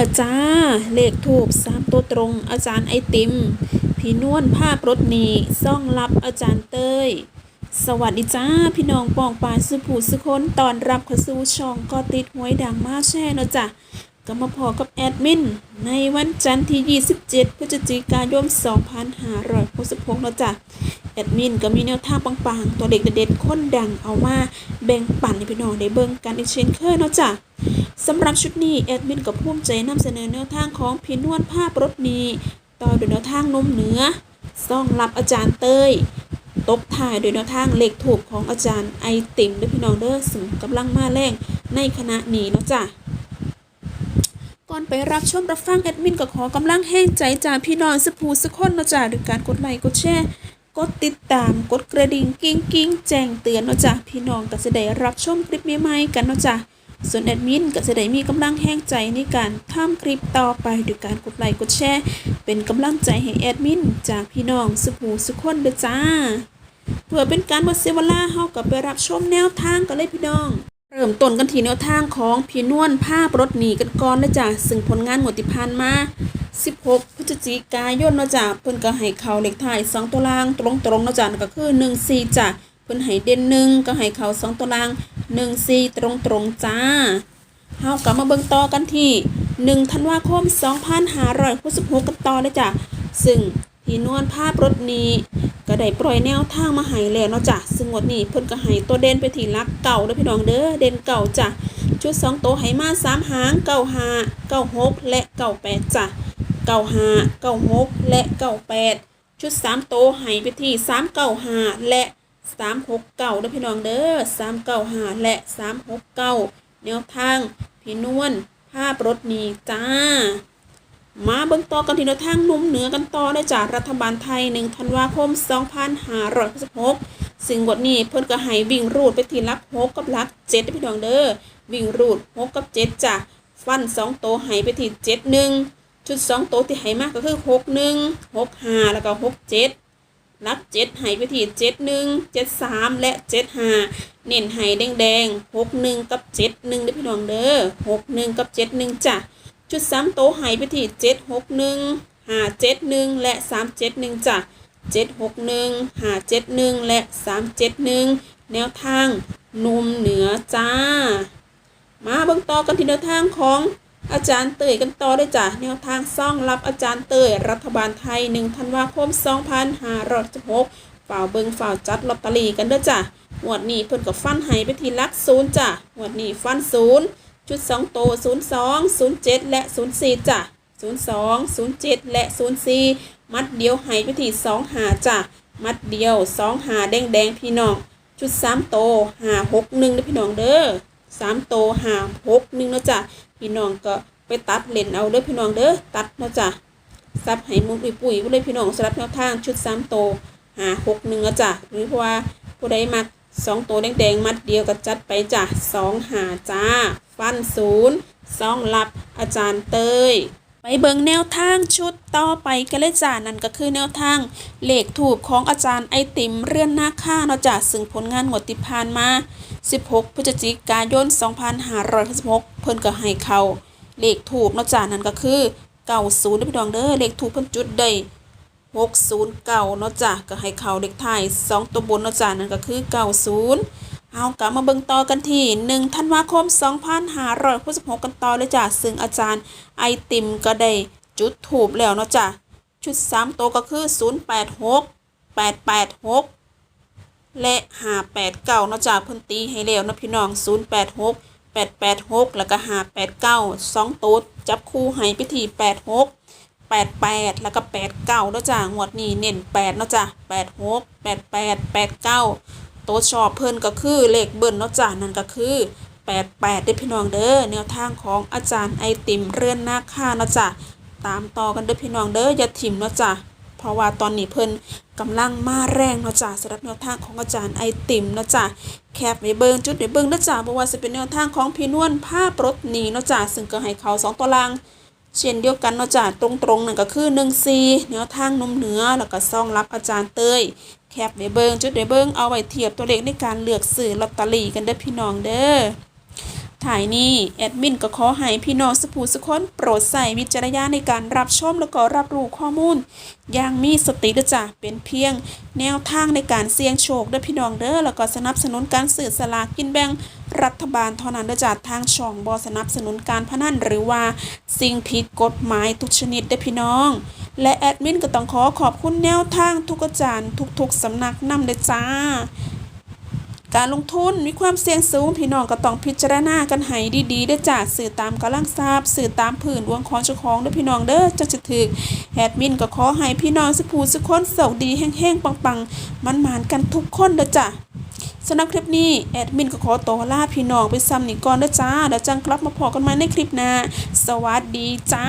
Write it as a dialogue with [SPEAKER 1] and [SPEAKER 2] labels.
[SPEAKER 1] ละจ้า เลขถูกสามตัวตรง อาจารย์ไอติม พี่นวลภาพรถนีซ่องรับอาจารย์เต้ย สวัสดีจ้า พี่น้องปองปานสุผูสุคนตอนรับเข้าสู่ช่องก็ติดหวยดังมาแช่เนาะจ้ะก็มาพอกับแอดมิน ในวันจันทร์ที่ 27 พฤศจิกายน 2566เนาะจ้ะแอดมินก็มีแนวทางปังๆ ตัวเด็กเด็ดๆคนดังเอามาแบ่งปันให้พี่น้องได้เบิ่งกันอีกเช่นเคยเนาะจ้ะสำหรับชุดนี้แอดมินกับภูมิใจนำเสนอแนวทางของพี่นวลภาพรถนีต่อด้วยแนวทางนมเหนือซ่องรับอาจารย์เต้ยตบท้ายด้วยแนวทางเลขถูกของอาจารย์ไอติมด้อพี่น้องเด้อซึ่งกำลังมาแรงในคณะนี้เนาะจ้ะก่อนไปรับชมรับฟังแอดมินก็ขอกำลังแห้งใจจากพี่น้องสผูสกคนเนาะจ้ะด้วยการกดไลค์กดแชร์ กดติดตามกดกระดิ่งกิ้งกิ้งแจ้งเตือนเนาะจ้ะพี่น้องก็จะได้รับชมคลิปใหม่ๆกันเนาะจ้ะส่วนแอดมินก็จะได้มีกำลังแห้งใจในการทำคลิปต่อไปด้วยการกดไลค์กดแชร์เป็นกำลังใจให้แอดมินจากพี่น้องสุภูสุขคนเด้อจ้าเพื่อเป็นการบ่เสียเวลาเฮากับไปรับชมแนวทางกันเลยพี่น้อง เริ่มต้นกันที่แนวทางของพี่นวลภาพรถหนีกันก่อนนะจ้ะซึ่งผลงานงวดที่ผ่านมา 16 พฤศจิกายนนะจ้ะเพิ่นก็ให้เขาเลขท้าย 2 ตัวล่างตรงๆนะจ้ะนั่นก็คือ 14จ้ะเพิ่นให้เด่นหนึ่งก็ให้เขา 2 ตัวล่าง 14 ตรงๆจ้าเฮากลับมาเบิ่งต่อกันที่ 1 ธันวาคม 2566 กันต่อเลยจ้ะซึ่ง พี่นวลภาพรถนี้ ก็ได้ปล่อยแนวทางมาให้แล้วเนาะจ้ะซึ่งงวดนี้เพิ่นก็ให้ตัวเด่นไปที่ลักเก่าเด้อพี่น้องเด้อเด่นเก่าจ้ะชุด2ตัวให้มา3หาง95 96และ98จ้ะ95 96และ98ชุด3ตัวให้ไปที่395และ369เด้อพี่น้องเด้อ395และ369แนวทางพี่นวลภาพรถนี้จ้า มาเบิ่งต่อกันที่นวทางนุ่มเหนือกันต่อได้จากรัฐบาลไทย1ธันวาคม 2566 ซึ่งงวดนี้เพิ่นก็ให้วิ่งรูดไปที่หลัก6กับหลัก7เด้อพี่น้องเด้อวิ่งรูด6กับ7จ้ะฟัน2โตวให้ไปที่7 1ชุด2โตที่ให้มากก็คือ 6 1 6 5 แล้วก็ 6 7 ลักเจ็ดให้ไปที่เจ็ดหนึ่งเจ็ดสามและเจ็ดห้าเน้นให้แดงแดงหกหนึ่งกับเจ็ดหนึ่งเด้พี่น้องเด้อหกหนึ่งกับเจ็ดหนึ่งจ้ะ ชุดสามโตวให้ไปที่เจ็ดหกหนึ่งห้าเจ็ดหนึ่งและสามเจ็ดหนึ่งจ้ะเจ็ดหกหนึ่งห้าเจ็ดหนึ่งและสามเจ็ดหนึ่งแนวทางนุ่มเหนือจ้า มาเบิ่งต่อกันที่แนวทางของอาจารย์เตยกันต่อได้จ้ะแนวทางซ่องรับอาจารย์เตยรัฐบาลไทย1ธันวาคม2566ฝ่าเบิงฝ่าวจัดลอตเตอรี่กันเด้อจ้ะงวดนี้เพิ่นก็ฟันให้ไปทีลักศูนย์จ้ะงวดนี้ฟันศูนย์ จุด 2 โต 02 07 และ 04จ้ะ02 07 และ 04 มัดเดียวให้ไปที่2หาจ้ะมัดเดียว 2 หาแดงแดงพี่น้อง ชุด 3 โตว5 6 1เด้อพี่น้องเด้อ3 โตว5 6 1นะจ้ะพี่น้องก็ไปตัดเลนเอาเด้อพี่น้องเด้อตัดนะจ้ะซับให้มุนปุ๋ยปุ๋ยๆบ่เลยพี่น้องสำหรับแนวทางชุดสามโตหาหกหนึ่งอะจ้ะหรือเพราะว่าผู้ใดมักสองตัวแดงๆ มัดเดียวก็จัดไปจ้ะสองหาจ้า ฟันศูนย์สองรับอาจารย์เตยไปเบิ่งแนวทางชุดต่อไปกันเลยจ้านั่นก็คือแนวทางเลขถูกของอาจารย์ไอติมเรื่อนหน้าค่าเนาะจ้ะซึ่งผลงานงวดที่ผ่านมา 16 พฤศจิกายน 2566 เพิ่นก็ให้เขาเลขถูกเนาะจ้านั่นก็คือ 90เด้อพี่น้องเด้อเลขถูกเพิ่นจุดได้609เนาะจ้ะก็ให้เขาเลขท้าย2ตัวบนเนาะจ้ะนั่นก็คือ 90 เอากลับมาเบิ่งต่อกันที่1ธันวาคม 2566 กันต่อเลยจ้ะซึ่งอาจารย์ไอติมก็ได้จุดถูกแล้วเนาะจ้ะชุด 3 ตัวก็คือ 086 886 และ 589เนาะจ้ะเพิ่นตีให้แล้วนะพี่น้อง 086 886 แล้วก็ 589 2 ตัวจับคู่ให้ไปที่86 88 แล้วก็ 89เนาะจ้ะงวดนี้เน้น8เนาะจ้ะ86 88 89 ตัวชอบเพิ่นก็คือเลขเบิ้ลเนาะจ้ะนั่นก็คือ88เด้พี่น้องเด้อแนวทางของอาจารย์ไอติมเรือนนาค่าเนาะจ้ะตามต่อกันเด้อพี่น้องเด้ออย่าถิ่มเนาะจ้ะเพราะว่าตอนนี้เพิ่นกำลังมาแรงเนาะจ้ะสำหรับแนวทางของอาจารย์ไอติมเนาะจ้ะแคปไว้เบิงจุดไว้เบิงเนาะจ้ะบ่ว่าจะเป็นแนวทางของพี่นวลภาพรถหนีเนาะจ้ะซึ่งก็ให้เขาสองตัวล่างเช่นเดียวกันเนาะจ้ะตรงๆนั่นก็คือ1 4แนวทางนมเหนือแล้วก็ซ่องรับอาจารย์เตย แคปไว้เบิงจุดไว้เบิงเอาไว้เทียบตัวเลขในการเลือกซื้อลอตเตอรี่กันเด้อพี่น้องเด้อถ่ายนี้แอดมินก็ขอให้พี่น้องสุภูสุคนโปรดใส่วิจารณญาณในการรับชมแล้วก็รับรู้ข้อมูล อย่างมีสติด้อจ้ะเป็นเพียง แนวทางในการเสี่ยงโชคเด้อพี่น้องเด้อแล้วก็สนับสนุนการสื่อสลากกินแบ่งรัฐบาลเท่านั้นเด้อจ้ะทางช่องบอสนับสนุนการพนันหรือว่า สิ่งผิดกฎหมายทุกชนิดเด้อพี่น้อง และแอดมินก็ต้องขอขอบคุณแนวทางทุกอาจารย์ทุกๆสำนักนำเด้อจ้า การลงทุนมีความเสี่ยงสูงพี่น้องก็ต้องพิจารณากันให้ดีๆเด้จ้าสื่อตามกำลังทราบสื่อตามผืนวงของเจ้าของด้อพี่น้องเด้อจักจะถึกแอดมินก็ขอให้พี่น้องสุภูสุขคนโชคดีแห้งๆปังๆ มันหมานๆกันทุกคนเด้อจ้าสำหรับคลิปนี้ แอดมินก็ขอตัวลาพี่น้องไปซ้ำนี่ก่อนเด้อจ้าเดี๋ยวจังกลับมาพอกันใหม่ในคลิปหน้า สวัสดีจ้า